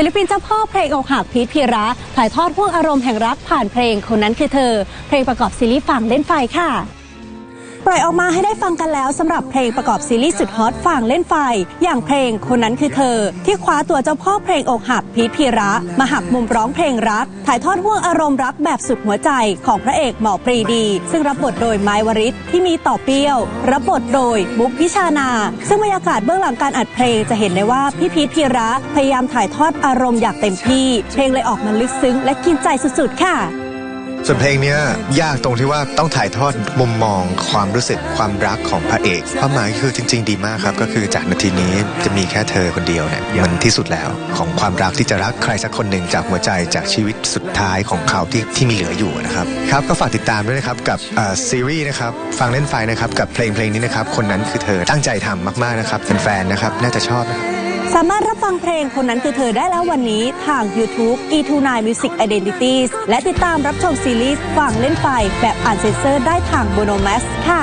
ศิลปินเจ้าพ่อเพลงอกหักพีทพีระถ่ายทอดห่วงอารมณ์แห่งรักผ่านเพลงคนนั้นคือเธอ เพลงประกอบซีรีส์ฝั่งเล่นไฟค่ะ ปล่อยออกมาให้ได้ฟังกันแล้วสำหรับเพลงประกอบซีรีส์สุดฮอตฝั่งเล่นไฟ อย่างเพลงคนนั้นคือเธอ ที่คว้าตัวเจ้าพ่อเพลงอกหักพีทพีระมาหักมุมร้องเพลงรัก ถ่ายทอดห่วงอารมณ์รักแบบสุดหัวใจของพระเอกหมอปรีดี ซึ่งรับบทโดยไม้วริศที่มีต่อเปี้ยว รับบทโดยบุ๊กพิชานา ซึ่งบรรยากาศเบื้องหลังการอัดเพลงจะเห็นได้ว่าพี่พีทพีระพยายามถ่ายทอดอารมณ์อย่างเต็มที่ เพลงเลยออกมาลึกซึ้งและกินใจสุดๆค่ะ ส่วนเพลงนี้ยากตรงที่ว่าต้องถ่ายทอดมุมมอง ความรู้สึกความรักของพระเอกความหมายคือจริง ๆ ดีมากครับ ก็คือจากนาทีนี้จะมีแค่เธอคนเดียวเนี่ยมันที่สุดแล้วของความรักที่จะรักใครสักคนหนึ่งจากหัวใจจากชีวิตสุดท้ายของเขาที่ที่มีเหลืออยู่นะครับครับก็ฝากติดตามด้วยนะครับกับซีรีส์นะครับฟังเล่นไฟนะครับกับเพลงเพลงนี้นะครับคนนั้นคือเธอตั้งใจทำมากๆนะครับแฟนๆนะครับน่าจะชอบนะครับ สามารถรับฟังเพลงคนนั้นคือเธอได้แล้ววันนี้ทาง YouTube E29 Music Identities และติดตามรับชมซีรีส์ฝั่งเล่นไฟแบบอ่านเซนเซอร์ได้ทาง b o n o m a s ค่ะ